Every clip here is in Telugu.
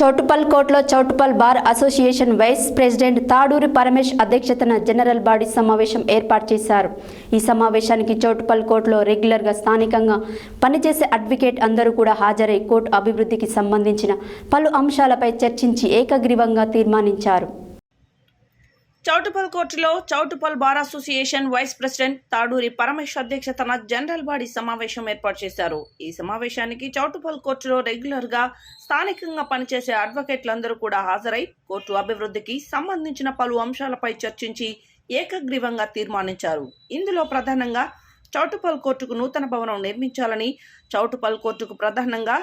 చౌటుపల్ కోట్లో Choutuppal bar association vice president Taduri Paramesh అధ్యక్షతన జనరల్ బాడీ సమావేశం ఏర్పాటు చేశారు. ఈ సమావేశానికి చౌటుపల్ కోర్టులో రెగ్యులర్గా స్థానికంగా పనిచేసే అడ్వకేట్ అందరూ కూడా హాజరై కోర్టు అభివృద్ధికి సంబంధించిన పలు అంశాలపై చర్చించి ఏకగ్రీవంగా తీర్మానించారు. చౌటుపల్ కోర్టులో Choutuppal bar association vice president Taduri Paramesh అధ్యక్షతన జనరల్ బాడీ సమావేశం ఏర్పాటు చేశారు. ఈ సమావేశానికి చౌటుపల్ కోర్టులో రెగ్యులర్గా స్థానికంగా పనిచేసే అడ్వకేట్లందరూ కూడా హాజరై కోర్టు అభివృద్ధికి సంబంధించిన పలు అంశాలపై చర్చించి ఏకగ్రీవంగా తీర్మానించారు. ఇందులో ప్రధానంగా చౌటుపల్ కోర్టుకు నూతన భవనం నిర్మించాలని చౌటుపల్ కోర్టుకు ప్రధానంగా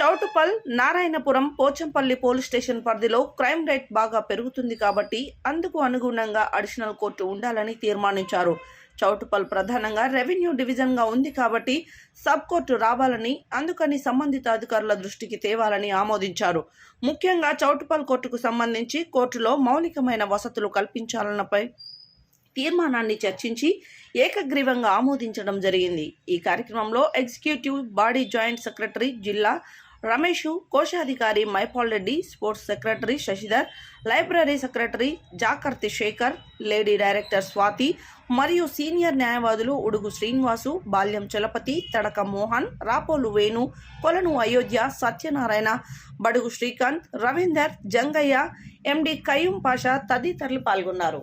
చౌటుపల్ నారాయణపురం పోచంపల్లి పోలీస్ స్టేషన్ పరిధిలో క్రైమ్ రేట్ బాగా పెరుగుతుంది కాబట్టి అందుకు అనుగుణంగా అడిషనల్ కోర్టు ఉండాలని తీర్మానించారు. చౌటుపల్ ప్రధానంగా రెవెన్యూ డివిజన్గా ఉంది కాబట్టి సబ్ కోర్టు రావాలని అందుకని సంబంధిత అధికారుల దృష్టికి తేవాలని ఆమోదించారు. ముఖ్యంగా చౌటుపల్ కోర్టుకు సంబంధించి కోర్టులో మౌలికమైన వసతులు కల్పించాలన్నపై తీర్మానాన్ని చర్చించి ఏకగ్రీవంగా ఆమోదించడం జరిగింది. ఈ కార్యక్రమంలో ఎగ్జిక్యూటివ్ బాడీ జాయింట్ సెక్రటరీ జిల్లా రమేష్ కోశాధికారి Maipal Reddy sports secretary Shashidhar library secretary Jakarthi Shekar lady director Swathi మరియు సీనియర్ న్యాయవాదులు ఉడుగు శ్రీనివాసు బాల్యం చలపతి తడక మోహన్ రాపోలు వేణు కొలను అయోధ్య సత్యనారాయణ బడుగు శ్రీకాంత్ రవీందర్ జంగయ్య ఎండి కయ్యూం పాషా తదితరులు పాల్గొన్నారు.